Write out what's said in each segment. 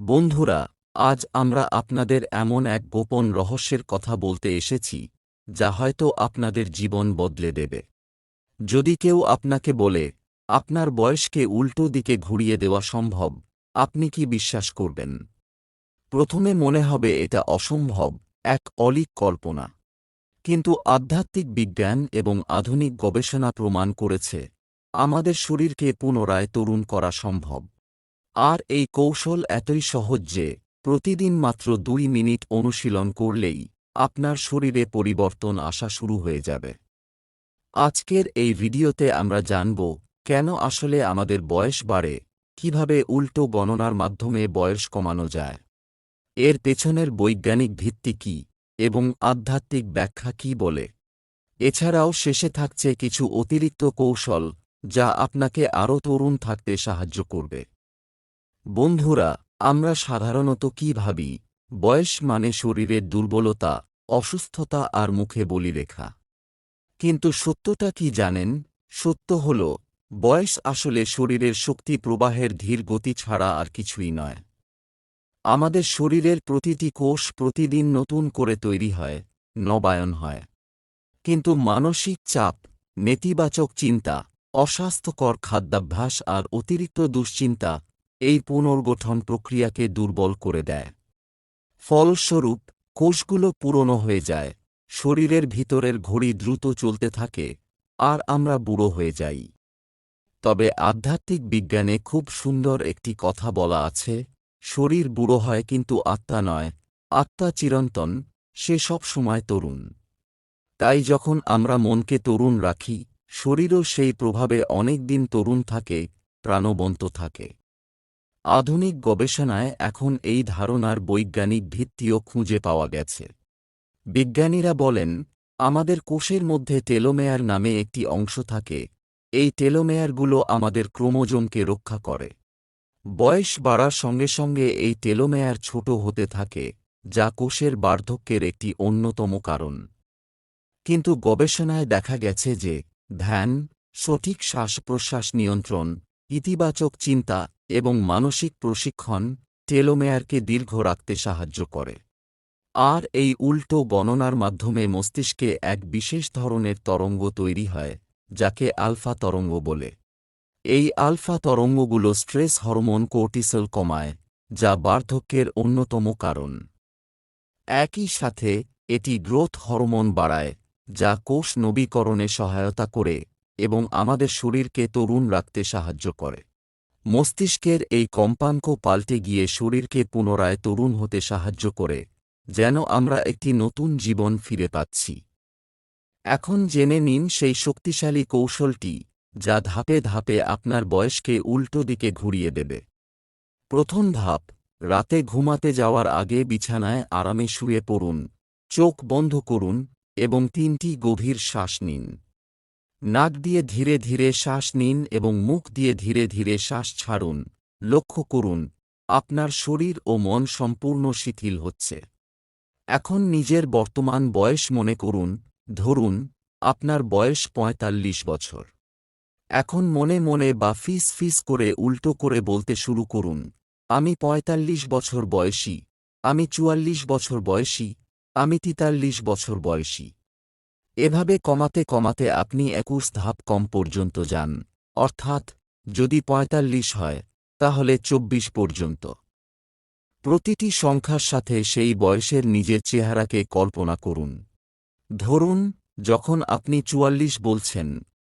বন্ধুরা, আজ আমরা আপনাদের এমন এক গোপন রহস্যের কথা বলতে এসেছি, যা হয়তো আপনাদের জীবন বদলে দেবে। যদি কেউ আপনাকে বলে, আপনার বয়সকে উল্টো দিকে ঘুরিয়ে দেওয়া সম্ভব, আপনি কি বিশ্বাস করবেন? প্রথমে মনে হবে এটা অসম্ভব, এক অলিক কল্পনা। কিন্তু আধ্যাত্মিক বিজ্ঞান এবং আধুনিক গবেষণা প্রমাণ করেছে, আমাদের শরীরকে পুনরায় তরুণ করা সম্ভব। আর এই কৌশল এতই সহজ যে, প্রতিদিন মাত্র দুই মিনিট অনুশীলন করলেই আপনার শরীরে পরিবর্তন আসা শুরু হয়ে যাবে। আজকের এই ভিডিওতে আমরা জানব, কেন আসলে আমাদের বয়স বাড়ে, কীভাবে উল্টো গণনার মাধ্যমে বয়স কমানো যায়, এর পেছনের বৈজ্ঞানিক ভিত্তি কী, এবং আধ্যাত্মিক ব্যাখ্যা কী বলে। এছাড়াও শেষে থাকছে কিছু অতিরিক্ত কৌশল, যা আপনাকে আরও তরুণ থাকতে সাহায্য করবে। বন্ধুরা, আমরা সাধারণত কি ভাবি? বয়স মানে শরীরের দুর্বলতা, অসুস্থতা আর মুখে বলি রেখা। কিন্তু সত্যটা কি জানেন? সত্য হল, বয়স আসলে শরীরের শক্তি প্রবাহের ধীর গতি ছাড়া আর কিছুই নয়। আমাদের শরীরের প্রতিটি কোষ প্রতিদিন নতুন করে তৈরি হয়, নবায়ন হয়। কিন্তু মানসিক চাপ, নেতিবাচক চিন্তা, অস্বাস্থ্যকর খাদ্যাভ্যাস আর অতিরিক্ত দুশ্চিন্তা এই পুনর্গঠন প্রক্রিয়াকে দুর্বল করে দেয়। ফলস্বরূপ, কোষগুলো পুরনো হয়ে যায়, শরীরের ভিতরের ঘড়ি দ্রুত চলতে থাকে, আর আমরা বুড়ো হয়ে যাই। তবে আধ্যাত্মিক বিজ্ঞানে খুব সুন্দর একটি কথা বলা আছে, শরীর বুড়ো হয় কিন্তু আত্মা নয়, আত্মা চিরন্তন, সে সব সময় তরুণ। তাই যখন আমরা মনকে তরুণ রাখি, শরীরও সেই প্রভাবে অনেক দিন তরুণ থাকে, প্রাণবন্ত থাকে। আধুনিক গবেষণায় এখন এই ধারণার বৈজ্ঞানিক ভিত্তিও খুঁজে পাওয়া গেছে। বিজ্ঞানীরা বলেন, আমাদের কোষের মধ্যে টেলোমেয়ার নামে একটি অংশ থাকে, এই টেলোমেয়ারগুলো আমাদের ক্রোমোজোমকে রক্ষা করে। বয়স বাড়ার সঙ্গে সঙ্গে এই টেলোমেয়ার ছোট হতে থাকে, যা কোষের বার্ধক্যের একটি অন্যতম কারণ। কিন্তু গবেষণায় দেখা গেছে যে, ধ্যান, সঠিক শ্বাস প্রশ্বাস নিয়ন্ত্রণ, ইতিবাচক চিন্তা এবং মানসিক প্রশিক্ষণ টেলোমেয়ারকে দীর্ঘ রাখতে সাহায্য করে। আর এই উল্টো গণনার মাধ্যমে মস্তিষ্কে এক বিশেষ ধরনের তরঙ্গ তৈরি হয়, যাকে আলফা তরঙ্গ বলে। এই আলফা তরঙ্গগুলো স্ট্রেস হরমোন কোর্টিসল কমায়, যা বার্ধক্যের অন্যতম কারণ। একই সাথে, এটি গ্রোথ হরমোন বাড়ায়, যা কোষ নবীকরণে সহায়তা করে এবং আমাদের শরীরকে তরুণ রাখতে সাহায্য করে। মস্তিষ্কের এই কম্পাঙ্ক পাল্টে গিয়ে শরীরকে পুনরায় তরুণ হতে সাহায্য করে, যেন আমরা একটি নতুন জীবন ফিরে পাচ্ছি। এখন জেনে নিন সেই শক্তিশালী কৌশলটি, যা ধাপে ধাপে আপনার বয়সকে উল্টো দিকে ঘুরিয়ে দেবে। প্রথম ধাপ, রাতে ঘুমাতে যাওয়ার আগে বিছানায় আরামে শুয়ে পড়ুন, চোখ বন্ধ করুন এবং তিনটি গভীর শ্বাস নিন। নাক দিয়ে ধীরে ধীরে শ্বাস নিন এবং মুখ দিয়ে ধীরে ধীরে শ্বাস ছাড়ুন। লক্ষ্য করুন, আপনার শরীর ও মন সম্পূর্ণ শিথিল হচ্ছে। এখন নিজের বর্তমান বয়স মনে করুন, ধরুন, আপনার বয়স পঁয়তাল্লিশ বছর। এখন মনে মনে বা ফিস ফিস করে উল্টো করে বলতে শুরু করুন, আমি পঁয়তাল্লিশ বছর বয়সী, আমি চুয়াল্লিশ বছর বয়সী, আমি তিতাল্লিশ বছর বয়সী। এভাবে কমাতে কমাতে আপনি একুশ ধাপ কম পর্যন্ত যান। অর্থাৎ, যদি পঁয়তাল্লিশ হয়, তাহলে চব্বিশ পর্যন্ত। প্রতিটি সংখ্যার সাথে সেই বয়সের নিজের চেহারাকে কল্পনা করুন। ধরুন, যখন আপনি চুয়াল্লিশ বলছেন,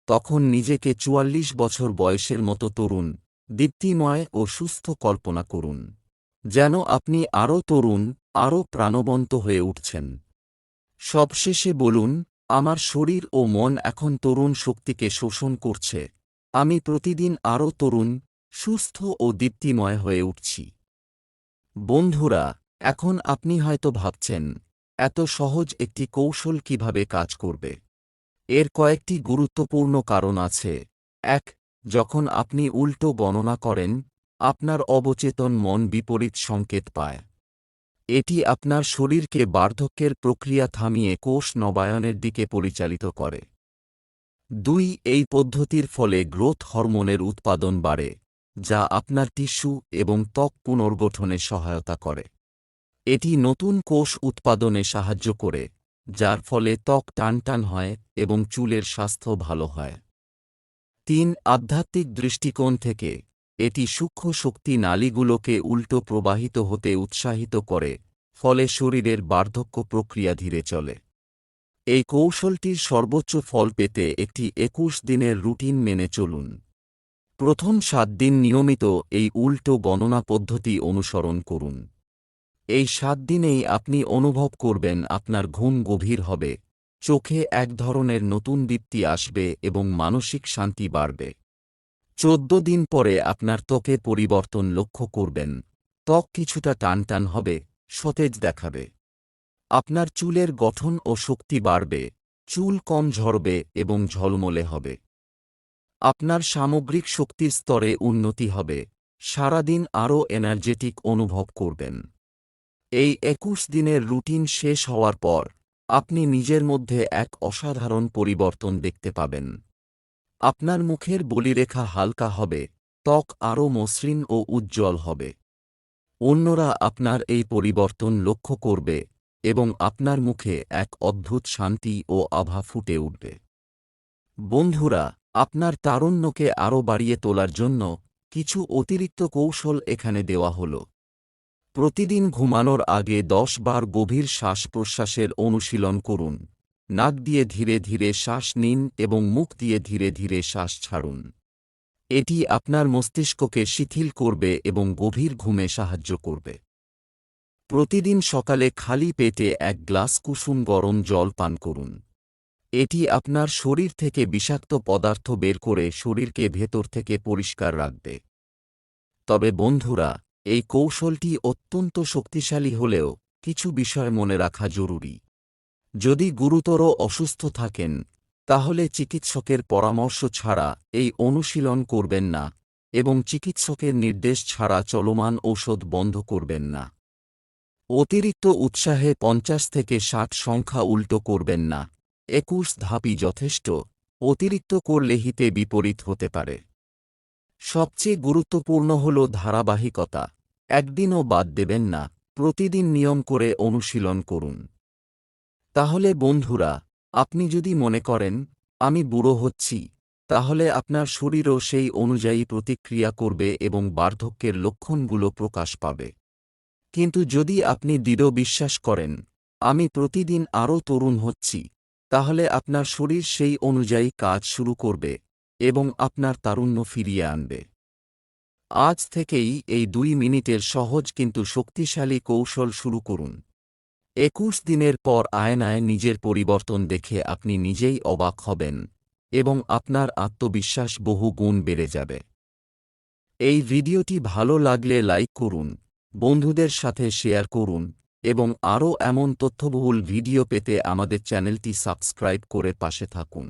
তখন নিজেকে চুয়াল্লিশ বছর বয়সের মতো তরুণ, দীপ্তিময় ও সুস্থ কল্পনা করুন। যেন আপনি আরও তরুণ, আরও প্রাণবন্ত হয়ে উঠছেন। সবশেষে বলুন আমার শরীর ও মন এখন তরুণ শক্তিকে শোষণ করছে। আমি প্রতিদিন আরও তরুণ, সুস্থ ও দীপ্তিময় হয়ে উঠছি। বন্ধুরা, এখন আপনি হয়তো ভাবছেন, এত সহজ একটি কৌশল কীভাবে কাজ করবে? এর কয়েকটি গুরুত্বপূর্ণ কারণ আছে। এক, যখন আপনি উল্টো গণনা করেন, আপনার অবচেতন মন বিপরীত সংকেত পায়। এটি আপনার শরীরকে বার্ধক্যের প্রক্রিয়া থামিয়ে কোষ নবায়নের দিকে পরিচালিত করে। দুই, এই পদ্ধতির ফলে গ্রোথ হরমোনের উৎপাদন বাড়ে, যা আপনার টিস্যু এবং ত্বক পুনর্গঠনে সহায়তা করে। এটি নতুন কোষ উৎপাদনে সাহায্য করে, যার ফলে ত্বক টানটান হয় এবং চুলের স্বাস্থ্য ভালো হয়। তিন, আধ্যাত্মিক দৃষ্টিকোণ থেকে এটি সূক্ষ্ম শক্তি নালীগুলোকে উল্টো প্রবাহিত হতে উৎসাহিত করে, ফলে শরীরের বার্ধক্য প্রক্রিয়া ধীরে চলে। এই কৌশলটির সর্বোচ্চ ফল পেতে একটি একুশ দিনের রুটিন মেনে চলুন। প্রথম সাত দিন নিয়মিত এই উল্টো গণনা পদ্ধতি অনুসরণ করুন। এই সাত দিনেই আপনি অনুভব করবেন আপনার ঘুম গভীর হবে, চোখে এক ধরনের নতুন দীপ্তি আসবে এবং মানসিক শান্তি বাড়বে। চোদ্দ দিন পরে আপনার ত্বকে পরিবর্তন লক্ষ্য করবেন। ত্বক কিছুটা টানটান হবে, সতেজ দেখাবে। আপনার চুলের গঠন ও শক্তি বাড়বে, চুল কম ঝরবে এবং ঝলমলে হবে। আপনার সামগ্রিক শক্তির স্তরে উন্নতি হবে, সারাদিন আরও এনার্জেটিক অনুভব করবেন। এই একুশ দিনের রুটিন শেষ হওয়ার পর, আপনি নিজের মধ্যে এক অসাধারণ পরিবর্তন দেখতে পাবেন। আপনার মুখের বলিরেখা হালকা হবে, ত্বক আরও মসৃণ ও উজ্জ্বল হবে। অন্যরা আপনার এই পরিবর্তন লক্ষ্য করবে এবং আপনার মুখে এক অদ্ভুত শান্তি ও আভা ফুটে উঠবে। বন্ধুরা, আপনার তারুণ্যকে আরও বাড়িয়ে তোলার জন্য কিছু অতিরিক্ত কৌশল এখানে দেওয়া হল। প্রতিদিন ঘুমানোর আগে দশ বার গভীর শ্বাস প্রশ্বাসের অনুশীলন করুন। নাক দিয়ে ধীরে ধীরে শ্বাস নিন এবং মুখ দিয়ে ধীরে ধীরে শ্বাস ছাড়ুন। এটি আপনার মস্তিষ্ককে শিথিল করবে এবং গভীর ঘুমে সাহায্য করবে। প্রতিদিন সকালে খালি পেটে এক গ্লাস কুসুম গরম জল পান করুন। এটি আপনার শরীর থেকে বিষাক্ত পদার্থ বের করে শরীরকে ভেতর থেকে পরিষ্কার রাখবে। তবে বন্ধুরা, এই কৌশলটি অত্যন্ত শক্তিশালী হলেও কিছু বিষয় মনে রাখা জরুরি। যদি গুরুতর অসুস্থ থাকেন, তাহলে চিকিৎসকের পরামর্শ ছাড়া এই অনুশীলন করবেন না এবং চিকিৎসকের নির্দেশ ছাড়া চলমান ঔষধ বন্ধ করবেন না। অতিরিক্ত উৎসাহে পঞ্চাশ থেকে ষাট সংখ্যা উল্টো করবেন না, একুশ ধাপই যথেষ্ট, অতিরিক্ত করলে হিতে বিপরীত হতে পারে। সবচেয়ে গুরুত্বপূর্ণ হল ধারাবাহিকতা, একদিনও বাদ দেবেন না, প্রতিদিন নিয়ম করে অনুশীলন করুন। তাহলে বন্ধুরা, আপনি যদি মনে করেন, আমি বুড়ো হচ্ছি তাহলে আপনার শরীরও সেই অনুযায়ী প্রতিক্রিয়া করবে এবং বার্ধক্যের লক্ষণগুলো প্রকাশ পাবে। কিন্তু যদি আপনি দৃঢ় বিশ্বাস করেন, আমি প্রতিদিন আরও তরুণ হচ্ছি তাহলে আপনার শরীর সেই অনুযায়ী কাজ শুরু করবে এবং আপনার তারুণ্য ফিরিয়ে আনবে। আজ থেকেই এই দুই মিনিটের সহজ কিন্তু শক্তিশালী কৌশল শুরু করুন। একুশ দিনের পর আয়নায় নিজের পরিবর্তন দেখে আপনি নিজেই অবাক হবেন এবং আপনার আত্মবিশ্বাস বহু গুণ বেড়ে যাবে। এই ভিডিওটি ভালো লাগলে লাইক করুন, বন্ধুদের সাথে শেয়ার করুন এবং আরও এমন তথ্যবহুল ভিডিও পেতে আমাদের চ্যানেলটি সাবস্ক্রাইব করে পাশে থাকুন।